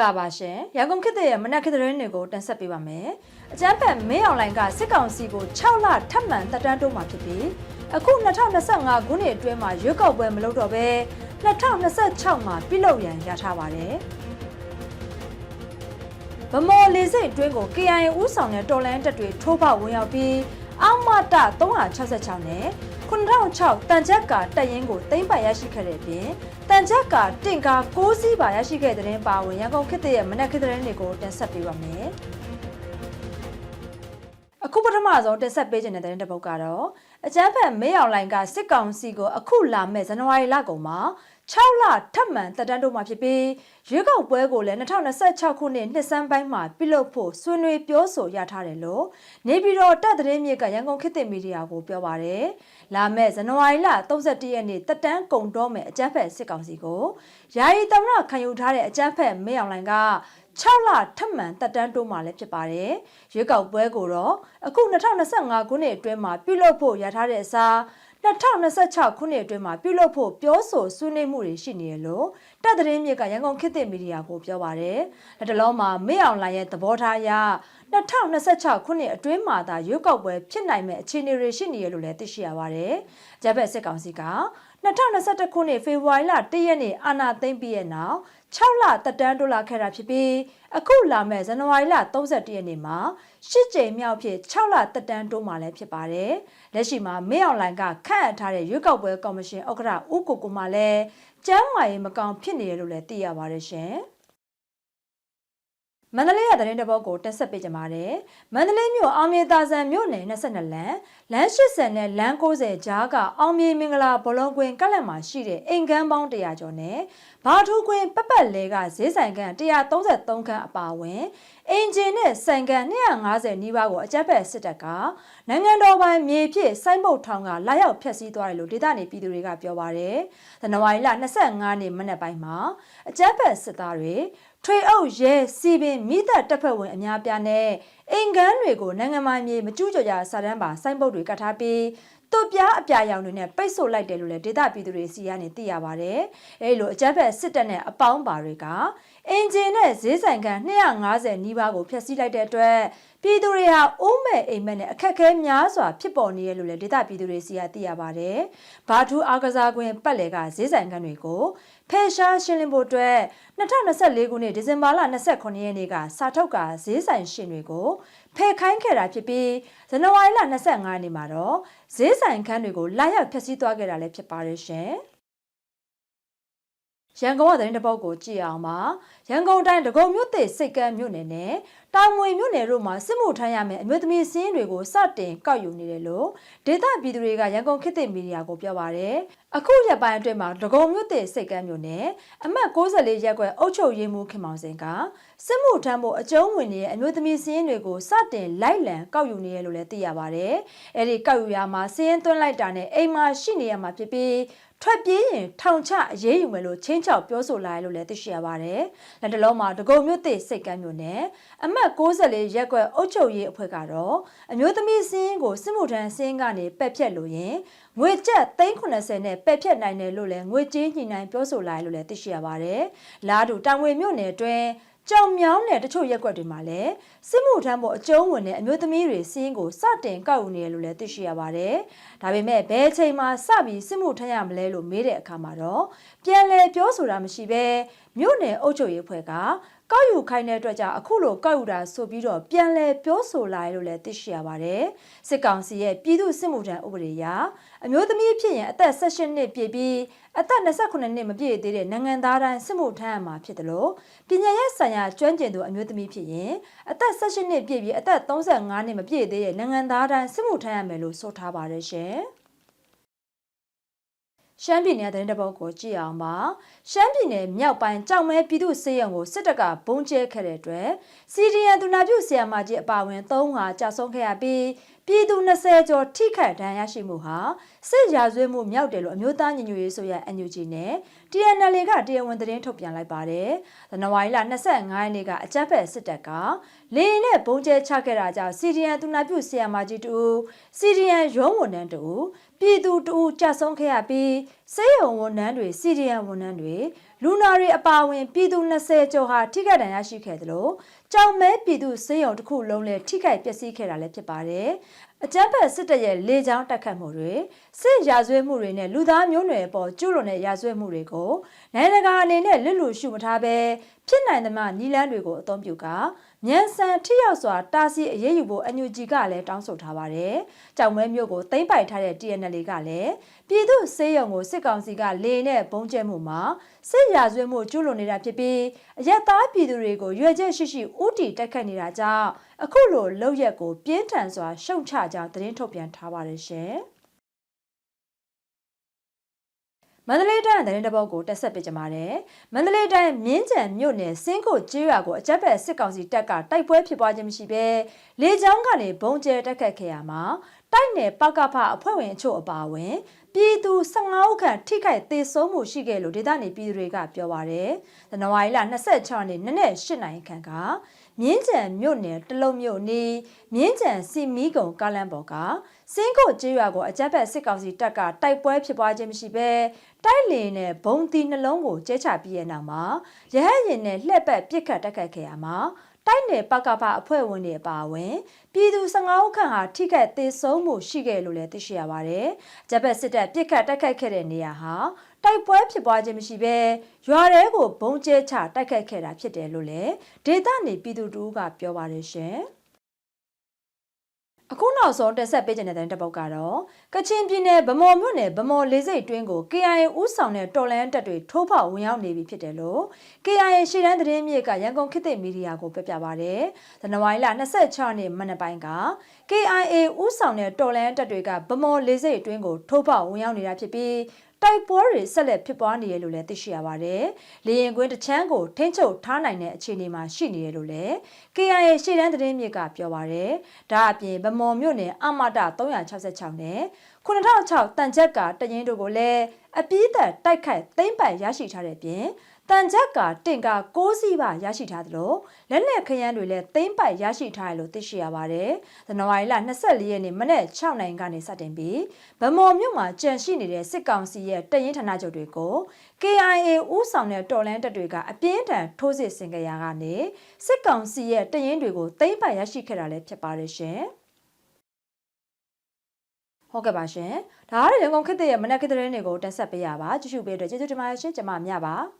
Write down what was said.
္ဂလာပါရှင်ရန်ကုန်ခေတ်သစ်ရဲ့မနက်ခေတ်သတင်းတွေကိုတင်ဆက်ပေးပါမယ်အကြမ်းဖက်မင်းအွန်လိုင်းကစစ်ကောင်စီကို6လထပ်မံတက်တန်းတိုးမှာဖြစ်ပြီးအခု2025ခုနှစ်အတွင်းမှာရွေးကောက်ပွဲမလုပ်တော့ဘဲ2026မှာပြုလုပ်ရန်ရထားပါတယ်ဗမော်လေးစိတ်အတွင်းကို KIA ဦးဆောင်တဲ့တော်လန်တပ်တွေထိုးပေါက်ဝင်ရောက်ပြီးအောင်မတ366နဲ့ 9006တန်ချက်ကတက်ရင်ကိုသိမ့်ပိုင်ရရှိခဲ့တဲ့အပြင်တန်ချက်ကတင့်ကား6စီးပါရရှိခဲ့တဲ့တဲ့ပါဝင်ရန်ကုန်ခေတ်သစ်ရဲ့မနက်ခေတ်သတင်းတွေကိုတင်ဆက်ပေးပါမယ်။ အခုပထမဆုံးတင်ဆက်ပေးခြင်းတဲ့တဲ့တစ်ပုဒ်ကတော့အကြမ်းဖက်မေးအောင်လိုင်းကစစ်ကောင်စီကိုအခုလာမဲ့ဇန်နဝါရီလကုန်မှာ6လထပ်မံတက်တန်းတို့မှာဖြစ်ပြီးရွေးကောက်ပွဲကိုလည်း2026ခုနှစ်နှစ်စန်းပိုင်းမှာပြုလုပ်ဖို့ဆွေးနွေးပြောဆိုရထားတယ်လို့နေပြည်တော်တပ်သတင်းမြစ်ကရန်ကုန်ခေတ်သစ်မီဒီယာကိုပြောပါတယ်။လာမဲ့ဇန်နဝါရီလ31ရက်နေ့တက်တန်းကုန်တော့မဲ့အကြမ်းဖက်စစ်ကောင်စီကိုယာယီသမရခံယူထားတဲ့အကြမ်းဖက်မေးအောင်လိုင်းက 6လထပ်မံတက်တန်းတိုးမှာလည်းဖြစ်ပါတယ်။ရွေးကောက်ပွဲကိုတော့အခု2025ခုနှစ်အတွင်းမှာပြုလုပ်ဖို့ရထားတဲ့အစား2026ခုနှစ်အတွင်းမှာပြုလုပ်ဖို့ပြောဆိုဆွေးနွေးမှုတွေရှိနေရလို့တပ်သတင်းမြစ်ကရန်ကုန်ခေတ်သစ်မီဒီယာကိုပြောပါတယ်။လက်တလုံးမှာမေ့အောင်လိုင်းရဲ့သဘောထားအရ2026ခုနှစ်အတွင်းမှာသာရွေးကောက်ပွဲဖြစ်နိုင်မဲ့အခြေအနေတွေရှိနေရလို့လည်းသိရှိရပါတယ်။ဂျပက်စစ်ကောင်စီက 2021ခုနှစ်ဖေဖော်ဝါရီလ1ရက်နေ့အာဏာသိမ်းပြီးရဲ့နောက်6လတက်တန်းတိုးလာခဲ့တာဖြစ်ပြီးအခုလာမဲ့ဇန်နဝါရီလ31ရက်နေ့မှာ10ကြိမ်မြောက်ဖြစ်6လတက်တန်းတိုးမှာလည်းဖြစ်ပါတယ်။လက်ရှိမှာမင်းအွန်လိုင်းကခန့်အပ်ထားတဲ့ရွေးကောက်ပွဲကော်မရှင်ဥက္ကဋ္ဌဦးကိုကိုမှလည်းကျန်းမာရေးမကောင်းဖြစ်နေတယ်လို့လည်းသိရပါတယ်ရှင်။ မန္တလေးရတဲ့တဲ့ဘောကိုတက်ဆက်ပေးကြပါတယ်။မန္တလေးမြို့အောင်မြေသာဆန်မြို့နယ်22လမ်းလမ်း80နဲ့လမ်း90ကြားကအောင်မြေမင်္ဂလာဘောလုံးကွင်းကလပ်မှာရှိတဲ့အိမ်ကန်းပေါင်း100ကျော်နဲ့ဘာထူးကွင်းပပက်လဲကဈေးဆိုင်ကန်133ခန်းအပါအဝင်အင်ဂျင်နဲ့ဆိုင်ကန်250နီးပါးကိုအကြက်ဖက်စစ်တပ်ကနိုင်ငံတော်ပိုင်မြေဖြစ်စိုင်းပုတ်ထောင်ကလာရောက်ဖျက်ဆီးသွားတယ်လို့ဒေသနေပြည်သူတွေကပြောပါတယ်။ဇန်နဝါရီလ25နေ့မနက်ပိုင်းမှာအကြက်ဖက်စစ်သားတွေ ထွေအုပ်ရဲစီပင်မိသက်တပ်ဖွဲ့ဝင်အများပြားနဲ့အင်ကန်တွေကိုနိုင်ငံမိုင်းမြေမကျူးကျော်ကြစာတန်းပါစိုင်းပုတ်တွေကတ်ထားပြီးတုတ်ပြားအပြာရောင်တွေနဲ့ပိတ်ဆို့လိုက်တယ်လို့လည်းဒေသပြည်သူတွေစီကနေသိရပါတယ်။အဲဒီလိုအကြမ်းဖက်စစ်တပ်နဲ့အပေါင်းပါတွေက အင်ဂျင်နဲ့ဈေးဆိုင်ကန်250နီးပါးကိုဖျက်ဆီးလိုက်တဲ့အတွက်ပြည်သူတွေဟာအိုးမဲ့အိမ်မက်နဲ့အခက်အခဲများစွာဖြစ်ပေါ်နေရလို့လည်းဒေသပြည်သူတွေစီကသိရပါတယ်။ဘာထူးအားကစားကွင်းပတ်လည်ကဈေးဆိုင်ကန်တွေကိုဖယ်ရှားရှင်းလင်းဖို့အတွက်2024ခုနှစ်ဒီဇင်ဘာလ29ရက်နေ့ကစာထုတ်ကဈေးဆိုင်ရှင်တွေကိုဖယ်ခိုင်းခဲ့တာဖြစ်ပြီးဇန်နဝါရီလ25ရက်နေ့မှာတော့ဈေးဆိုင်ခန်းတွေကိုလာရောက်ဖျက်ဆီးသွားခဲ့တာလည်းဖြစ်ပါတယ်ရှင်။ ရန်ကုန်ကသတင်းတစ်ပုဒ်ကိုကြည့်အောင်ပါရန်ကုန်တိုင်းဒဂုံမြို့သစ်စိတ်ကမ်းမြို့နယ်နဲ့ တောင်ငွေမြို့နယ်တို့မှာစစ်မှုထမ်းရမယ့်အမျိုးသမီးစင်းတွေကိုစတင်ကောက်ယူနေတယ်လို့ဒေသပြည်သူတွေကရန်ကုန်ခေတ်သစ်မီဒီယာကိုပြောပါရယ်အခုရက်ပိုင်းအတွင်းမှာဒဂုံမြို့သစ်စိတ်ကမ်းမြို့နယ်အမှတ်64ရက်ကွယ်အုပ်ချုပ်ရေးမှူးခင်မောင်စင်ကစစ်မှုထမ်းဖို့အကျုံးဝင်နေတဲ့အမျိုးသမီးစင်းတွေကိုစတင်လိုက်လံကောက်ယူနေရလို့လည်းသိရပါရယ်အဲဒီကောက်ယူရမှာစင်းသွင်းလိုက်တာနဲ့အိမ်မှာရှိနေရမှာဖြစ်ပြီးထွက်ပြေးရင်ထောင်ချအရေးယူမယ်လို့ချင်းချောက်ပြောဆိုလာရလို့လည်းသိရှိရပါတယ်။လက်တလုံးမှာဒဂုံမြို့သစ်စိတ်ကမ်းမြို့နယ်အမှတ်64ရက်ကွက်အုပ်ချုပ်ရေးအဖွဲ့ကတော့အမျိုးသမီးစင်းကိုစစ်မှုထမ်းစင်းကနေပက်ဖြတ်လို့ရင်ငွေကျပ်380နဲ့ပက်ဖြတ်နိုင်တယ်လို့လည်းငွေကြေးညှိနှိုင်းပြောဆိုလာရလို့လည်းသိရှိရပါတယ်။လာတူတောင်ဝေမြို့နယ်အတွင်းကြောင်မြောင်းနဲ့တချို့ရက်ွက်တွေမှာလည်းစစ်မှုထမ်းဖို့အကျုံးဝင်တဲ့အမျိုးသမီးတွေစီးရင်ကိုစတင်ကောက်ယူနေရလို့လည်းသိရှိရပါတယ်။ဒါပေမဲ့ဘယ်အချိန်မှစပြီးစစ်မှုထမ်းရမလဲလို့မေးတဲ့အခါမှာတော့ပြန်လည်ပြောဆိုတာမရှိဘဲမြို့နယ်အုပ်ချုပ်ရေးအဖွဲ့က ကောက်ယူခိုင်းတဲ့အတွက်ကြောင့်အခုလိုကောက်ယူတာဆိုပြီးတော့ပြန်လဲပြောဆိုလာရလို့လည်းသိရှိရပါတယ်။စစ်ကောင်စီရဲ့ပြည်သူစစ်မှုထမ်းဥပဒေအရအမျိုးသမီးဖြစ်ရင်အသက်16နှစ်ပြည့်ပြီးအသက်28နှစ်မပြည့်သေးတဲ့နိုင်ငံသားတိုင်းစစ်မှုထမ်းရမှာဖြစ်တယ်လို့ပညာရေးဆိုင်ရာကျွမ်းကျင်သူအမျိုးသမီးဖြစ်ရင်အသက်18နှစ်ပြည့်ပြီးအသက်35နှစ်မပြည့်သေးတဲ့နိုင်ငံသားတိုင်းစစ်မှုထမ်းရမယ်လို့ဆိုထားပါတယ်ရှင်။ ရှမ်းပြည်နယ်သတင်းတပုတ်ကိုကြည့်အောင်ပါရှမ်းပြည်နယ်မြောက်ပိုင်းကြောင်မဲပြည်သူ့စေယုံကိုစစ်တပ်ကဘုံကျဲခဲ့တဲ့အတွက်စီဒီယန်သူနာပြုဆီယမ်မာကြီးအပါအဝင်၃ဟာကြာဆုံးခဲ့ရပြီး ပပြည်သူ20ကျော်ထိခိုက်ဒဏ်ရာရှိမှုဟာစစ်ရာဇဝတ်မှုမြောက်တယ်လို့အမျိုးသားညီညွတ်ရေးဆိုရ NUG နဲ့ TNL ကတရားဝင်သတင်းထုတ်ပြန်လိုက်ပါတယ်။ဇန်နဝါရီလ25ရက်နေ့ကအကြမ်းဖက်စစ်တပ်ကလေရင်နဲ့ပုံကျဲချခဲ့တာကြောင့် CDN သူနာပြုဆီယမာကြီးတူ CDN ရုံးဝန်ထမ်းတူပြည်သူတူကြဆုံးခဲ့ရပြီးစေယုံဝန်ထမ်းတွေ CDN ဝန်ထမ်းတွေလူနာတွေအပါအဝင်ပြည်သူ20ကျော်ဟာထိခိုက်ဒဏ်ရာရှိခဲ့သလို ကြောင်မဲပြည်သူစေယုံတစ်ခုလုံးလည်းထိခိုက်ပျက်စီးခဲ့တာလည်းဖြစ်ပါတယ်။အကြမ်းဖက်စစ်တပ်ရဲ့လေကြောင်းတိုက်ခတ်မှုတွေစစ်ရာဇဝတ်မှုတွေနဲ့လူသားမျိုးနွယ်အပေါ်ကျူးလွန်တဲ့ရာဇဝတ်မှုတွေကိုနိုင်ငံတကာအနေနဲ့လွတ်လူရှုမထားဘဲဖြစ်နိုင်သမျှနီလန်းတွေကိုအသုံးပြုကာ မြန်ဆန်ထိရောက်စွာတားဆီးအရေးယူဖို့ NUG ကလည်းတောင်းဆိုထားပါတယ်။ကြောင်မဲမျိုးကိုသိမ့်ပိုက်ထားတဲ့ TNL ကလည်းပြည်သူစေယုံကိုစစ်ကောင်စီကလေနဲ့ဘုံကျဲမှုမှာစစ်ရာဇဝတ်မှုကျူးလွန်နေတာဖြစ်ပြီးအရက်သားပြည်သူတွေကိုရွေချက်ရှိရှိဥတီတက်ခတ်နေတာကြောင့်အခုလိုလောက်ရက်ကိုပြင်းထန်စွာရှုံချကြောင်းသတင်းထုတ်ပြန်ထားပါတယ်ရှင်။ မန္တလေးတိုင်းသတင်းတပုတ်ကိုတက်ဆက်ပေးကြပါမယ်။မန္တလေးတိုင်းမြင်းကြံမြို့နယ်စင်းကိုကျေးရွာကိုအကြက်ဖက်စစ်ကောင်စီတပ်ကတိုက်ပွဲဖြစ်ပွားခြင်းမရှိဘဲလေကြောင်းကနေဘုံကျဲတက်ခတ်ခဲ့ရမှာတိုက်နယ်ပကဖအဖွဲ့ဝင်အချို့အပါအဝင်ပြည်သူ15ဦးခန့်ထိခိုက်သေဆုံးမှုရှိခဲ့လို့ဒေသနေပြည်သူတွေကပြောပါရယ်။ဇန်နဝါရီလ26ရက်နေ့နနက်8နာရီခန့်က မြင်းကြံမြို့နယ်တလုံးမြို့နီးမြင်းကြံစီမီကုံကားလမ်းပေါ်ကစင်းကိုကျေးရွာကိုအကြမ်းဖက်စစ်ကောင်စီတပ်ကတိုက်ပွဲဖြစ်ပွားခြင်းမရှိဘဲတိုက်လင်နဲ့ဘုံတီနှလုံးကိုကျဲချပြီးတဲ့နောက်မှာရဟတ်ရင်နဲ့လှက်ပတ်ပစ်ခတ်တက်ခတ်ခဲ့ရမှာတိုက်နယ်ပကပအဖွဲ့ဝင်တွေအပါအဝင်ပြည်သူ15ဦးခန့်ဟာထိခိုက်သေဆုံးမှုရှိခဲ့လို့လည်းသိရှိရပါတယ်။ဂျပက်စစ်တပ်ပစ်ခတ်တိုက်ခိုက်ခဲ့တဲ့နေရာဟာ တိုက်ပွဲဖြစ်ပွားခြင်းမရှိဘဲရွာတဲကိုဘုံကျဲချတိုက်ခိုက်ခဲ့တာဖြစ်တယ်လို့လည်းဒေသနေပြည်သူတို့ကပြောပါတယ်ရှင်။အခုနောက်ဆုံးတက်ဆက်ပေးခြင်းတဲ့တဲ့ပုတ်ကတော့ကချင်ပြည်နယ်ဗမော်မြို့နယ်ဗမော်လေးစိတ်တွင်းကို KIA ဥဆောင်တဲ့တော်လန်တပ်တွေထိုးဖောက်ဝင်ရောက်နေပြီဖြစ်တယ်လို့ KIA ရှေ့တန်းသတင်းမြေကရန်ကုန်ခေတ်သစ်မီဒီယာကိုပြပြပါဗျ။ဇန်နဝါရီလ26ရက်နေ့မနက်ပိုင်းက KIA ဥဆောင်တဲ့တော်လန်တပ်တွေကဗမော်လေးစိတ်တွင်းကိုထိုးဖောက်ဝင်ရောက်နေတာဖြစ်ပြီး တိုက်ပွဲတွေဆက်လက်ဖြစ်ပွားနေရလို့လည်းသိရှိရပါတယ်။လေရင်ကွင်းတချမ်းကိုထိန်းချုပ်ထားနိုင်တဲ့အခြေအနေမှာရှိနေရလို့လည်း KIA ရှေ့တန်းသတင်းမြစ်ကပြောပါတယ်။ဒါအပြင်ဗမော်မြို့နယ်အမတာ366နဲ့9006တန်ချက်ကတရင်တို့ကိုလည်းအပြည့်သက်တိုက်ခိုက်သိမ့်ပိုက်ရရှိထားတဲ့ပြင် တန်ချက်ကတင်က6စီးပါရရှိထားသလိုလက်လက်ခရမ်းတွေလည်းသိမ့်ပိုက်ရရှိထားတယ်လို့သိရှိရပါတယ်။ဇန်နဝါရီလ24ရက်နေ့မနက်6နိုင်ကနေစတင်ပြီးဗမော်မြို့မှာကြန့်ရှိနေတဲ့စစ်ကောင်စီရဲ့တရင်ဌာနချုပ်တွေကို KIA ဦးဆောင်တဲ့တော်လန်တပ်တွေကအပြင်းထန်ထိုးစစ်ဆင်ကြရာကနေစစ်ကောင်စီရဲ့တရင်တွေကိုသိမ့်ပိုက်ရရှိခဲ့တာလည်းဖြစ်ပါတယ်ရှင်။ဟုတ်ကဲ့ပါရှင်။ဒါကတော့ရန်ကုန်ခေတ်သစ်ရဲ့မနက်ခေတ်သတင်းတွေကိုတင်ဆက်ပေးရပါကြည့်ရှုပေးတဲ့ကျေးဇူးတင်ပါတယ်ရှင်ကျွန်မမြပါ။